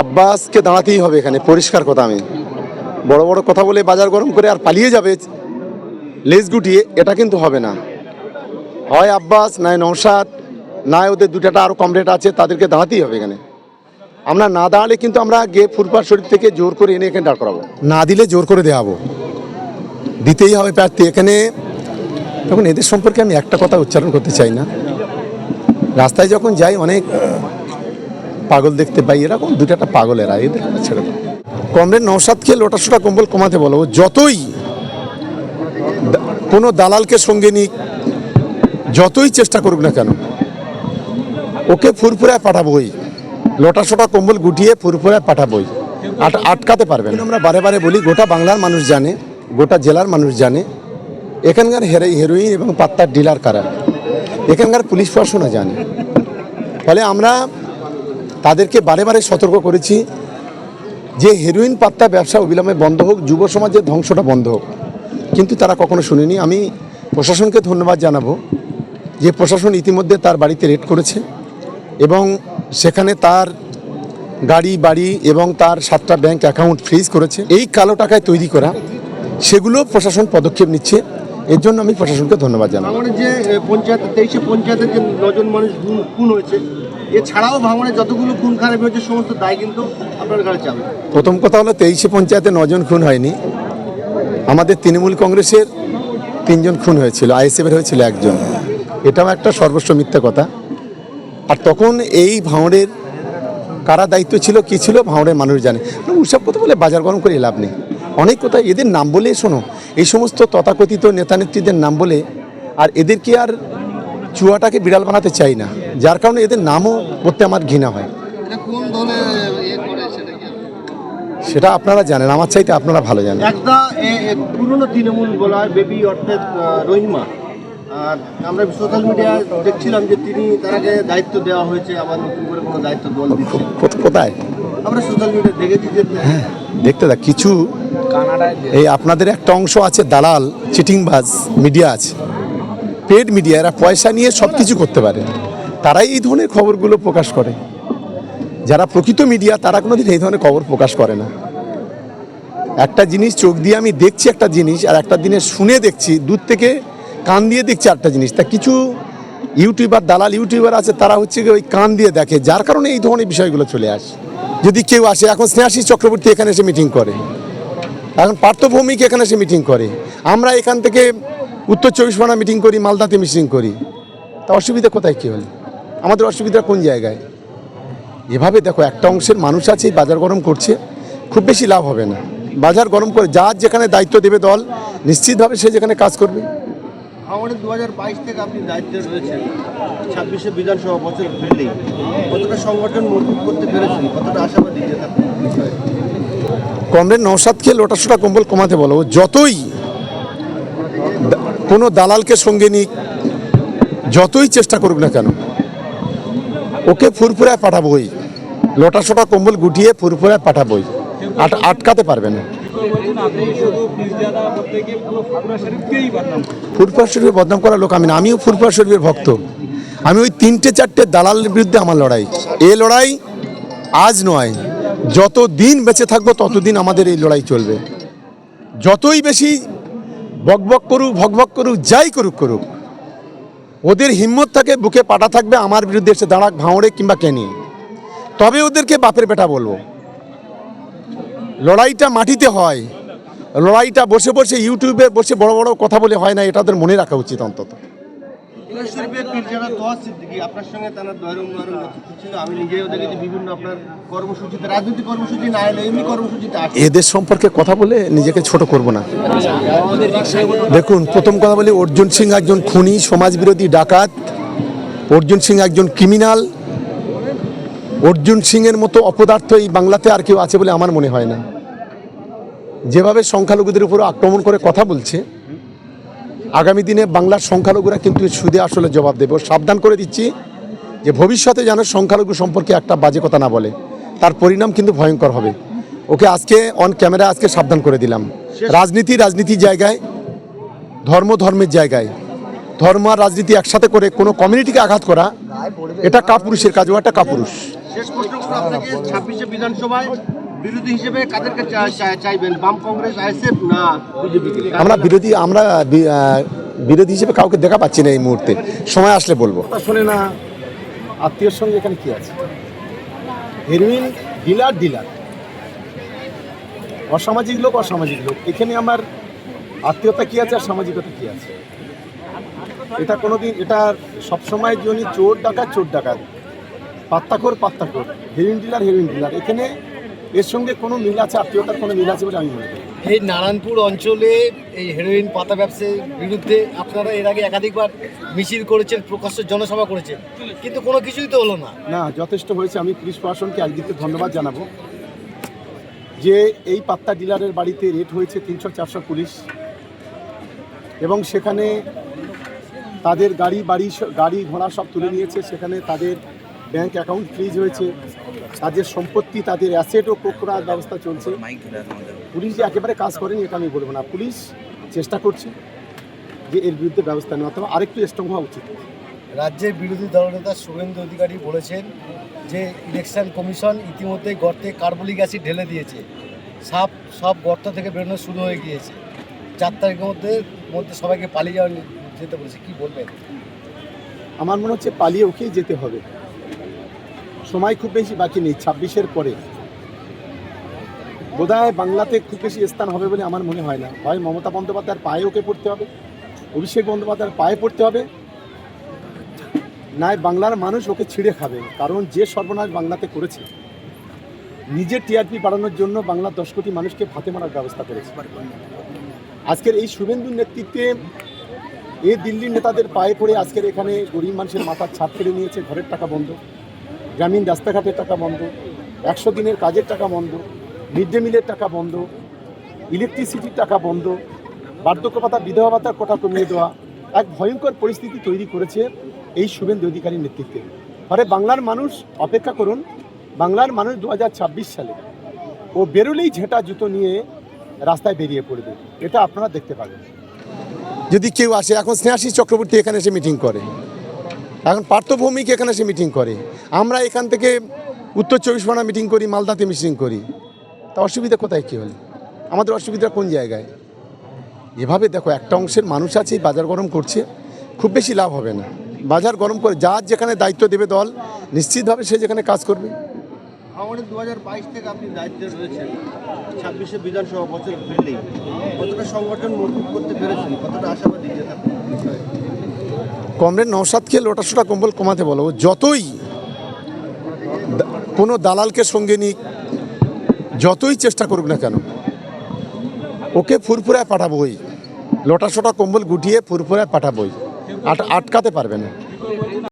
আব্বাসকে দাঁড়াতেই হবে এখানে, পরিষ্কার কথা আমি। বড় বড় কথা বলে বাজার গরম করে আর পালিয়ে যাবে, লেজ গুটিয়ে, এটা কিন্তু হবে না। হয় আব্বাস নয় নৌসাদ নয় ওদের দুটাটা আরও কমরেড আছে, তাদেরকে দাঁড়াতেই হবে এখানে। আমরা না দাঁড়ালে কিন্তু আমরা গিয়ে ফুরপার শরীফ থেকে জোর করে এনে এখানে দাঁড় করাবো। না দিলে জোর করে দেওয়াবো দিতেই হবে প্রার্থী। এখানে তখন এদের সম্পর্কে আমি একটা কথা উচ্চারণ করতে চাই না। রাস্তায় যখন যাই, অনেক পাগল দেখতে পাই, এরকম দুটাটা পাগলেরা, এদের কথা ছেড়ে দাও। কমরেড নৌসাদকে লোটাসোটা কম্বল কমাতে বলো যতই কোনো দালালকে সঙ্গে নিক, যতই চেষ্টা করুক না কেন, ওকে ফুরফুরায় পাঠাবোই লোটাসোটা কম্বল গুটিয়ে ফুরফুরায় পাঠাবোই। আট, আটকাতে পারবেন আমরা বারে বারে বলি, গোটা বাংলার মানুষ জানে, গোটা জেলার মানুষ জানে, এখানকার হেরো হেরোইন এবং পাত্তার ডিলার কারা? এখানকার পুলিশ প্রশাসনও জানে। ফলে আমরা তাদেরকে বারে বারে সতর্ক করেছি যে হেরোইন পাত্তা ব্যবসা অবিলম্বে বন্ধ হোক, যুব সমাজের ধ্বংসটা বন্ধ হোক। কিন্তু তারা কখনো শুনেনি। আমি প্রশাসনকে ধন্যবাদ জানাব যে প্রশাসন ইতিমধ্যে তার বাড়িতে রেড করেছে এবং সেখানে তার গাড়ি, বাড়ি এবং তার সাতটা ব্যাংক অ্যাকাউন্ট ফ্রিজ করেছে। এই কালো টাকায় তৈরি করা, সেগুলো প্রশাসন পদক্ষেপ নিচ্ছে। এর জন্য আমি প্রশাসনকে ধন্যবাদ জানাব। ভাঙনের যে পঞ্চায়েত, তেইশে পঞ্চায়েতের যে নজন মানুষ খুন হয়েছে এছাড়াও ভাঙনের যতগুলো খুন খারাপ হয়েছে, সমস্ত দায় কিন্তু আপনার ঘাড়ে চাবে প্রথম কথা হলো তেইশে পঞ্চায়েতে নজন খুন হয়নি। আমাদের তৃণমূল কংগ্রেসের তিনজন খুন হয়েছিল, আইএসএফের হয়েছিল একজন। এটাও একটা সর্বস্ব মিথ্যা কথা। আর তখন এই ভাঁড়ের কারা দায়িত্ব ছিল, কি ছিল ভাঁড়ের মানুষ জানে। উৎসব কথা বলে বাজার গরম করে লাভ নেই। অনেক কথা, এদের নাম বলে শোনো। এই সমস্ত তথাকথিত নেতা নেত্রীদের নাম বলে, আর এদেরকে আর চুয়াটাকে বিড়াল বানাতে চাই না। যার কারণে এদের নামও করতে আমার ঘৃণা হয়। এটা কোন দলে ইয়ে করে সেটা আপনারা জানেন আমার চাইতে আপনারা ভালো জানেন। একটা পুরনো তৃণমূল বলা হয় বেবি অর্থাৎ রহিমা। আর আমরা সোশ্যাল মিডিয়ায় দেখছিলাম যে তিনি তারাকে দায়িত্ব দেওয়া হয়েছে আবার নতুন করে কোনো দায়িত্ব দল কোথায়? আমরা সোশ্যাল মিডিয়ায় দেখেছি যে দেখতে দেখ কিছু এই আপনাদের একটা অংশ আছে দালাল চিটিংবাজ মিডিয়া আছে। পেড মিডিয়া এরা পয়সা নিয়ে সব কিছু করতে পারে। তারাই এই ধরনের খবরগুলো প্রকাশ করে। যারা প্রকৃত মিডিয়া তারা কোনোদিন এই ধরনের খবর প্রকাশ করে না। একটা জিনিস চোখ দিয়ে আমি দেখছি একটা জিনিস, আর একটা দিনে শুনে দেখছি, দূর থেকে কান দিয়ে দেখছি একটা জিনিস। তা কিছু ইউটিউবার, দালাল ইউটিউবার আছে, তারা হচ্ছে ওই কান দিয়ে দেখে, যার কারণে এই ধরনের বিষয়গুলো চলে আসে। যদি কেউ আসে, এখন স্নেহাশিস চক্রবর্তী এখানে এসে মিটিং করে। এখন পার্থভৌমিক এখানে এসে মিটিং করে। আমরা এখান থেকে উত্তর চব্বিশ পরগনা মিটিং করি মালদাতে মিটিং করি। তা অসুবিধা কোথায় কী হলো? আমাদের অসুবিধা কোন জায়গায়? এভাবে দেখো একটা অংশের মানুষ আছে বাজার গরম করছে খুব বেশি লাভ হবে না। বাজার গরম করে যার যেখানে দায়িত্ব দেবে দল নিশ্চিতভাবে সে যেখানে কাজ করবে। দু হাজার বাইশ থেকে আপনি দায়িত্বে রয়েছেন ছাব্বিশে বিধানসভা বছর ফিরলেই কতটা সংগঠন মজবুত করতে পেরেছেন কতটা আশাবাদী যে কমরেড নৌসাদকে লোটাসোটা কম্বল কমাতে বলো যতই কোনো দালালকে সঙ্গে নিক যতই চেষ্টা করুক না কেন, ওকে ফুরফুরায় পাঠাবোই। লোটাসোটা কম্বল গুটিয়ে ফুরফুরায় পাঠাবোই। আট, আটকাতে পারবে না। ফুরফুরা শরীফের বদনাম করা লোক আমি না। আমিও ফুরফুরা শরীফের ভক্ত। আমি ওই তিনটে চারটে দালালের বিরুদ্ধে আমার লড়াই। এ লড়াই আজ নয়। যত দিন বেঁচে থাকব ততদিন আমাদের এই লড়াই চলবে। যতই বেশি বকবক করুক ভকভক করুক, যাই করুক করুক। ওদের হিম্মত থাকে, বুকে পাটা থাকবে, আমার বিরুদ্ধে এসে দাঁড়াক ভাঁড়ে কিংবা কেনি। তবে ওদেরকে বাপের বেটা বলব। লড়াইটা মাটিতে হয়। লড়াইটা বসে বসে ইউটিউবে বসে বড় বড় কথা বলে হয় না, এটা ওদের মনে রাখা উচিত অন্তত। এদের সম্পর্কে কথা বলে নিজেকে ছোট করব না। দেখুন, প্রথম কথা বলি, অর্জুন সিং একজন খুনি, সমাজবিরোধী, ডাকাত। অর্জুন সিং একজন ক্রিমিনাল অর্জুন সিংয়ের মতো অপদার্থ এই বাংলাতে আর কেউ আছে বলে আমার মনে হয় না। যেভাবে সংখ্যালঘুদের উপর আক্রমণ করে কথা বলছে আগামী দিনে বাংলার সংখ্যালঘুরা কিন্তু সুদে আসলে জবাব দেবে। সাবধান করে দিচ্ছি যে ভবিষ্যতে যেন সংখ্যালঘু সম্পর্কে একটা বাজে কথা না বলে। তার পরিণাম কিন্তু ভয়ঙ্কর হবে। ওকে আজকে অন ক্যামেরা আজকে সাবধান করে দিলাম। রাজনীতি রাজনীতির জায়গায়, ধর্ম ধর্মের জায়গায়। ধর্ম আর রাজনীতি একসাথে করে কোনো কমিউনিটিকে আঘাত করা, এটা কাপুরুষের কাজ, ও একটা কাপুরুষ। শেষ প্রশ্ন ছাব্বিশে বিধানসভায় বিরোধী হিসেবে কাদেরকে চাইবেন? বাম কংগ্রেস আইএসএফ না বিজেপি আমরা বিরোধী আমরা বিরোধী হিসেবে কাউকে দেখা পাচ্ছি না এই মুহূর্তে। সময় আসলে বলব। শোনে না আত্মীয়র সঙ্গে এখানে কি আছে? Heroin dealer dealer. অসামাজিক লোক অসামাজিক লোক। এখানে আমার আত্মীয়তা কি আছে আর সামাজিকতা কি আছে? এটা কোনোদিন এটা সবসময় জন্য চোর ডাকাত চোর ডাকাত। পাত্তাখোর পাত্তাখোর। Heroin dealer heroin dealer. এখানে এর সঙ্গে কোনো মিল আছে আত্মীয়তার কোনো মিল আছে বলে আমি মনে করি। এই নারায়ণপুর অঞ্চলে এই হেরোইন পাতা ব্যবসার বিরুদ্ধে আপনারা এর আগে একাধিকবার মিছিল করেছেন প্রকাশ্য জনসভা করেছেন। কিন্তু কোনো কিছুই তো হলো না। না যথেষ্ট হয়েছে। আমি পুলিশ প্রশাসনকে আজকে ধন্যবাদ জানাব যে এই পাত্তা ডিলারের বাড়িতে রেট হয়েছে তিনশো চারশো পুলিশ এবং সেখানে তাদের গাড়ি বাড়ি গাড়ি ঘোড়া সব তুলে নিয়েছে। সেখানে তাদের ব্যাংক অ্যাকাউন্ট ফ্রিজ হয়েছে। তাদের সম্পত্তি তাদের অ্যাসেটও ক্রোক করার ব্যবস্থা চলছে। পুলিশ যে একেবারে কাজ করেনি এটা আমি বলব না। পুলিশ চেষ্টা করছে যে এর বিরুদ্ধে ব্যবস্থা নেওয়া। তবে আরেকটু স্ট্রং হওয়া উচিত। রাজ্যের বিরোধী দলনেতা শুভেন্দু অধিকারী বলেছেন যে ইলেকশন কমিশন ইতিমধ্যে গর্তে কার্বলিক অ্যাসিড ঢেলে দিয়েছে। সাপ সব গর্ত থেকে বেরোনো শুরু হয়ে গিয়েছে। চার তারিখের মধ্যে মধ্যে সবাইকে পালিয়ে যাওয়া যেতে বলেছে। কি বলবেন? আমার মনে হচ্ছে পালিয়ে ওকেই যেতে হবে। সময় খুব বেশি বাকি নেই, ছাব্বিশের পরে। বোধহয় বাংলাতে খুব বেশি স্থান হবে বলে আমার মনে হয় না। হয় মমতা বন্দ্যোপাধ্যায়ের পায়ে ওকে পড়তে হবে, অভিষেক বন্দ্যোপাধ্যায়ের পায়ে পড়তে হবে, নাই বাংলার মানুষ ওকে ছিঁড়ে খাবে। কারণ যে সর্বনাশ বাংলাতে করেছে নিজের টিআরপি বাড়ানোর জন্য বাংলার দশ কোটি মানুষকে ফাতে মারার ব্যবস্থা করেছে। আজকের এই শুভেন্দুর নেতৃত্বে এ দিল্লির নেতাদের পায়ে পড়ে আজকের এখানে গরিব মানুষের মাথার ছাদ কেড়ে নিয়েছে, ঘরের টাকা বন্ধ। গ্রামীণ রাস্তাঘাটের টাকা বন্ধ, একশো দিনের কাজের টাকা বন্ধ, মিড ডে মিলের টাকা বন্ধ, ইলেকট্রিসিটির টাকা বন্ধ, বার্ধক্য ভাতা, বিধবা ভাতার কোটা কমিয়ে দেওয়া, এক ভয়ঙ্কর পরিস্থিতি তৈরি করেছে এই শুভেন্দু অধিকারীর নেতৃত্বে। ফলে বাংলার মানুষ অপেক্ষা করুন, বাংলার মানুষ দু হাজার ছাব্বিশ সালে। ও বেরোলেই ঝেঁটা জুতো নিয়ে রাস্তায় বেরিয়ে পড়বে। এটা আপনারা দেখতে পাবেন। যদি কেউ আসে, এখন স্নেহাশিস চক্রবর্তী এখানে এসে মিটিং করে। এখন পার্থভৌমিক এখানে সে মিটিং করে। আমরা এখান থেকে উত্তর চব্বিশ পরগনা মিটিং করি, মালদাতে মিটিং করি। তা অসুবিধা কোথায় কী হলে? আমাদের অসুবিধা কোন জায়গায়? এভাবে দেখো, একটা অংশের মানুষ আছে, বাজার গরম করছে, খুব বেশি লাভ হবে না। বাজার গরম করে যার যেখানে দায়িত্ব দেবে দল, নিশ্চিতভাবে সে যেখানে কাজ করবে। দু হাজার বিধানসভা সংগঠন করতে কমরেড নওশাদকে লোটাশোটা কম্বল কমাতে বলো। যতই কোনো দালালকে সঙ্গে নিক, যতই চেষ্টা করুক না কেন, ওকে ফুরফুরায় পাঠাবোই। লোটাশোটা কম্বল গুটিয়ে ফুরফুরায় পাঠাবোই। আট আটকাতে পারবে না।